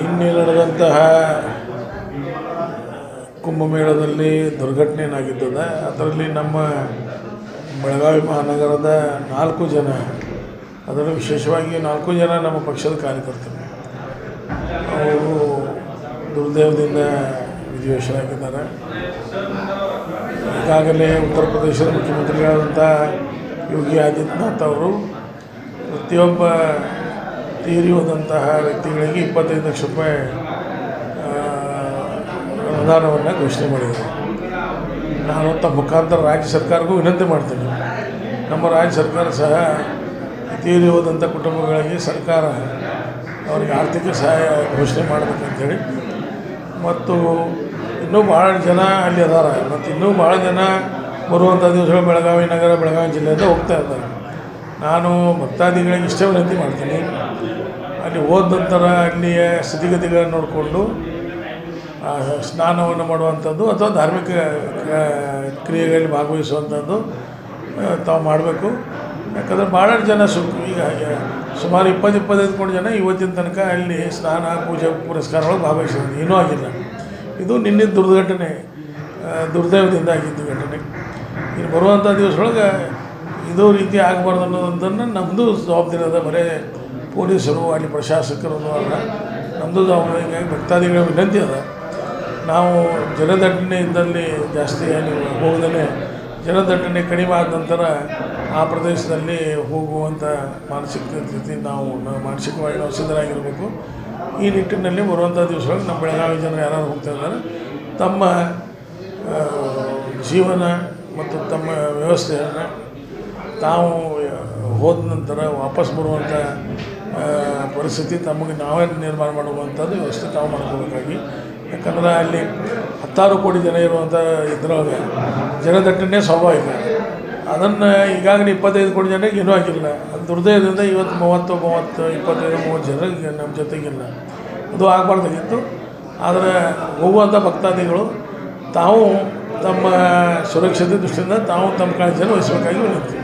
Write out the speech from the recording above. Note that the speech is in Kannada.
ನಿನ್ನೆ ನಡೆದಂತಹ ಕುಂಭಮೇಳದಲ್ಲಿ ದುರ್ಘಟನೆ ಏನಾಗಿದ್ದದ ಅದರಲ್ಲಿ ನಮ್ಮ ಬೆಳಗಾವಿ ಮಹಾನಗರದ ನಾಲ್ಕು ಜನ, ಅದರಲ್ಲಿ ವಿಶೇಷವಾಗಿ ನಾಲ್ಕು ಜನ ನಮ್ಮ ಪಕ್ಷದ ಕಾರ್ಯಕರ್ತರು. ಅವರು ದುರ್ದೈವದಿಂದ ವಿಧಿವೇಶರಾಗಿದ್ದಾರೆ ಈಗಾಗಲೇ ಉತ್ತರ ಪ್ರದೇಶದ ಮುಖ್ಯಮಂತ್ರಿಗಳಾದಂಥ ಯೋಗಿ ಆದಿತ್ಯನಾಥ್ ಅವರು ಪ್ರತಿಯೊಬ್ಬ ತೀರಿ ಹೋದಂತಹ ವ್ಯಕ್ತಿಗಳಿಗೆ ಇಪ್ಪತ್ತೈದು ಲಕ್ಷ ರೂಪಾಯಿ ಅನುದಾನವನ್ನು ಘೋಷಣೆ ಮಾಡಿದ್ದಾರೆ. ನಾನು ತಮ್ಮ ಮುಖಾಂತರ ರಾಜ್ಯ ಸರ್ಕಾರಕ್ಕೂ ವಿನಂತಿ ಮಾಡ್ತೀನಿ. ನಮ್ಮ ರಾಜ್ಯ ಸರ್ಕಾರ ಸಹ ತೀರಿ ಹೋದಂಥ ಕುಟುಂಬಗಳಿಗೆ ಸರ್ಕಾರ ಅವರಿಗೆ ಆರ್ಥಿಕ ಸಹಾಯ ಘೋಷಣೆ ಮಾಡಬೇಕಂತೇಳಿ. ಮತ್ತು ಇನ್ನೂ ಭಾಳ ಜನ ಅಲ್ಲಿ ಅದಾರ. ಮತ್ತು ಇನ್ನೂ ಭಾಳ ಜನ ಬರುವಂಥ ದಿವಸಗಳು ಬೆಳಗಾವಿ ನಗರ, ಬೆಳಗಾವಿ ಜಿಲ್ಲೆಯಿಂದ ಹೋಗ್ತಾ ಇದ್ದಾರೆ. ನಾನು ಭಕ್ತಾದಿಗಳಿಗೆ ಇಷ್ಟೇ ವಿನಂತಿ ಮಾಡ್ತೀನಿ. ಅಲ್ಲಿ ಹೋದ ನಂತರ ಅಲ್ಲಿಯ ಸ್ಥಿತಿಗತಿಗಳನ್ನು ನೋಡಿಕೊಂಡು ಸ್ನಾನವನ್ನು ಮಾಡುವಂಥದ್ದು ಅಥವಾ ಧಾರ್ಮಿಕ ಕ್ರಿಯೆಗಳಲ್ಲಿ ಭಾಗವಹಿಸುವಂಥದ್ದು ತಾವು ಮಾಡಬೇಕು. ಯಾಕಂದರೆ ಭಾಳಷ್ಟು ಜನ ಸು, ಈಗ ಸುಮಾರು ಇಪ್ಪತ್ತು, ಇಪ್ಪತ್ತೈದು ಕೋಟಿ ಜನ ಇವತ್ತಿನ ತನಕ ಅಲ್ಲಿ ಸ್ನಾನ, ಪೂಜೆ, ಪುರಸ್ಕಾರಗಳು ಭಾಗವಹಿಸಿದ್ದಾರೆ. ಏನೂ ಆಗಿಲ್ಲ. ಇದು ನಿನ್ನೆ ದುರ್ಘಟನೆ ದುರ್ದೈವದಿಂದ ಆಗಿದ್ದು ಘಟನೆ. ಇನ್ನು ಬರುವಂಥ ದಿವಸದೊಳಗೆ ಇದು ರೀತಿ ಆಗಬಾರ್ದು ಅನ್ನೋದನ್ನು ನಮ್ಮದು ಜವಾಬ್ದಾರಿ ಅದ ಬರೇ ಪೊಲೀಸರು ಅಲ್ಲಿ ಪ್ರಶಾಸಕರು ಅಲ್ಲ ನಮ್ಮದು ಜವಾಬ್ದಾರಿ ಹೀಗಾಗಿ ಭಕ್ತಾದಿಗಳ ವಿನಂತಿ ಅದ. ನಾವು ಜನದಟ್ಟಣೆ ಇದ್ದಲ್ಲಿ ಜಾಸ್ತಿ ಹೋಗದೇ ಜನದಟ್ಟಣೆ ಕಡಿಮೆ ಆದ ನಂತರ ಆ ಪ್ರದೇಶದಲ್ಲಿ ಹೋಗುವಂಥ ಮಾನಸಿಕ ಸ್ಥಿತಿ ನಾವು ನಾವು ಮಾನಸಿಕವಾಗಿ ನಾವು ಸಿದ್ಧರಾಗಿರಬೇಕು. ಈ ನಿಟ್ಟಿನಲ್ಲಿ ಬರುವಂಥ ದಿವಸಗಳಲ್ಲಿ ನಮ್ಮ ಬೆಳಗಾವಿ ಜನರು ಯಾರು ಹೋಗ್ತಾ ಇದ್ದಾರೆ. ತಮ್ಮ ಜೀವನ ಮತ್ತು ತಮ್ಮ ವ್ಯವಸ್ಥೆಯನ್ನು ತಾವು ಹೋದ ನಂತರ ವಾಪಸ್ ಬರುವಂಥ ಪರಿಸ್ಥಿತಿ ತಮಗೆ ನಾವೇ ನಿರ್ಮಾಣ ಮಾಡುವಂಥದ್ದು ವ್ಯವಸ್ಥೆ ತಾವು ಮಾಡ್ಕೋಬೇಕಾಗಿ ಯಾಕಂದ್ರೆ ಅಲ್ಲಿ ಹತ್ತಾರು ಕೋಟಿ ಜನ ಇರುವಂಥ ಇದ್ರೊಳಗೆ ಜನದಟ್ಟಣೆ ಸ್ವಾಭಾವಿಕ. ಅದನ್ನು ಈಗಾಗಲೇ ಇಪ್ಪತ್ತೈದು ಕೋಟಿ ಜನಕ್ಕೆ ಏನೂ ಆಗಿಲ್ಲ ಅದು ದುರ್ದಯದಿಂದ ಇವತ್ತು ಮೂವತ್ತು ಮೂವತ್ತು, ಇಪ್ಪತ್ತೈದು, ಮೂವತ್ತು ಜನರಿಗೆ ನಮ್ಮ ಜೊತೆಗಿಲ್ಲ. ಅದು ಆಗಬಾರ್ದಾಗಿತ್ತು. ಆದರೆ ಹೋಗುವಂಥ ಭಕ್ತಾದಿಗಳು ತಾವು ತಮ್ಮ ಸುರಕ್ಷತೆ ದೃಷ್ಟಿಯಿಂದ ತಾವು ತಮ್ಮ ಕಾಳಜಿಯನ್ನು ವಹಿಸಬೇಕಾಗಿ ವಿನಂತಿ.